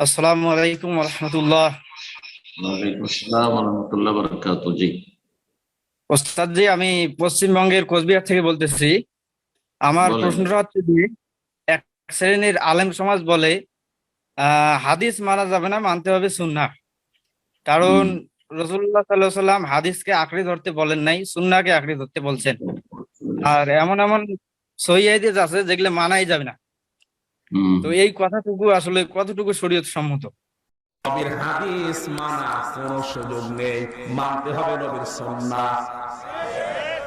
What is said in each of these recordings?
আসসালামু আলাইকুম রহমতুল্লাহ ওস্তাদ জি আমি পশ্চিমবঙ্গের কোচবিহার থেকে বলতেছি। আমার। প্রশ্নটা হচ্ছে যে এক শ্রেণির আলেম সমাজ বলে আহ হাদিস মানা যাবে না মানতে হবে সুন্নাহ। কারণ রসুল্লাহ সাল্লাহ সাল্লাম হাদিসকে আঁকড়ে ধরতে বলেন নাই সুন্নাহকে আঁকড়ে ধরতে বলছেন। আর এমন এমন সহি হাদিস আছে যেগুলো মানাই যাবে না। তো এই কথাটুকু আসলে কতটুকু শরীয়ত সম্মত? নবীর হাদিস মানা কোন সুযোগ নেই। মানতে হবে নবীর সুন্নাহ।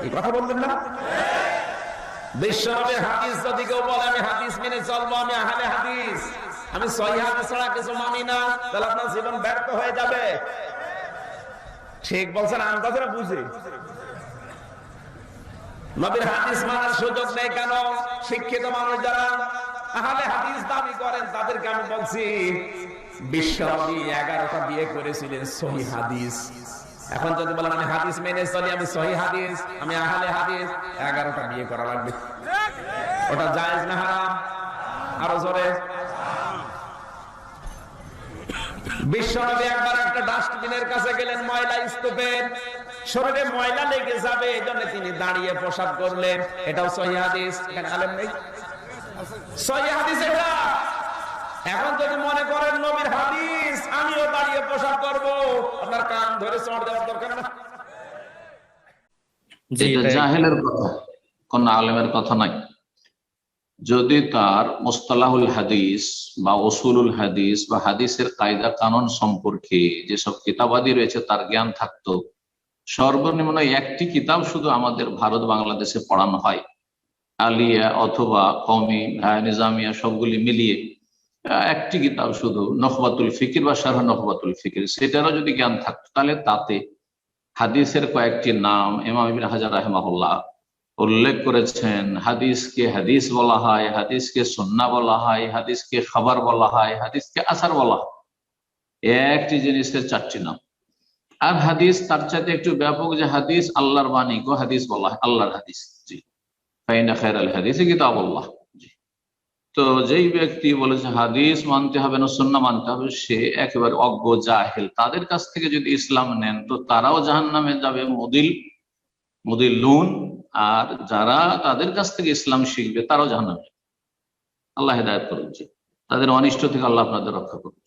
এই কথা বললেন না? হাদিস যদি কেউ বলে আমি হাদিস মেনে চলবো আমি আহলে হাদিস আমি সহি হাদিস ছাড়া কিছু মানি না তাহলে আপনার জীবন ব্যর্থ হয়ে যাবে। ঠিক বলছেন বুঝে। নবীর হাদিস মানার সুযোগ নেই কেন? শিক্ষিত মানুষ যারা আহলে হাদিস দাবি করেন, তাদেরকে আমি বলছি, বিশ্বনবী এগারোটা বিয়ে করেছিলেন সহি হাদিস। এখন যদি বলেন, আমি হাদিস মেনে চলি, আমি সহি হাদিস, আমি আহলে হাদিস, এগারোটা বিয়ে করা লাগবে। ওটা জায়েজ না হারাম? আরও জোরে। বিশ্বনবী একবার একটা ডাস্টবিনের কাছে গেলেন, ময়লা স্তূপের। শরীরে ময়লা লেগে যাবে এই জন্য তিনি দাঁড়িয়ে প্রসাব করলেন। এটাও সহি হাদিস, এখানে আলেম নেই। সহি হাদিস এটা এখন যদি মনে করেন নবীর হাদিস আমিও দাঁড়িয়ে প্রসাব করব। আপনার কান ধরে চড় দেওয়ার দরকার না? জি এটা তাই। জাহেলের কথা কোন আলেমের কথা নাই। যদি তার মোস্তালাহুল হাদিস বা ওসুলুল হাদিস বা হাদিসের কায়দা কানুন সম্পর্কে যেসব কিতাবাদি রয়েছে তার জ্ঞান থাকতো সর্বনিম্ন একটি কিতাব শুধু আমাদের ভারত বাংলাদেশে পড়ানো হয়। আলিয়া অথবা কমি নিজামিয়া সবগুলি মিলিয়ে একটি কিতাব শুধু, নখবাতুল ফিকির বা সারহা নখবাতুল ফিকির। সেটারও যদি জ্ঞান থাকতো, তাহলে তাতে হাদিসের কয়েকটি নাম ইমাম ইবিন হাজার রাহমাহুল্লাহ উল্লেখ করেছেন। হাদিসকে হাদিস বলা হয়, হাদিসকে সন্না বলা হয়, হাদিসকে খাবার বলা হয়, হাদিসকে আসার বলা হয়। একটি জিনিসের চারটি নাম। আর হাদিস তার চাইতে একটু ব্যাপক যে হাদিস আল্লাহর বাণী, গো হাদিস বলা হয়, আল্লাহর হাদিস। জি। কিতাব আল্লাহ তো যেই ব্যক্তি বলেছে হাদিস মানতে হবে না সন্না মানতে হবে, সে একেবারে অজ্ঞ তাদের কাছ থেকে যদি ইসলাম নেন, তো তারাও জাহান নামে যাবে, মদিল মদিল লুন। আর যারা তাদের কাছ থেকে ইসলাম শিখবে, তারাও জাহান নামে আল্লাহ হেদায়ত করুন। তাদের অনিষ্ট থেকে আল্লাহ আপনাদের রক্ষা করুন।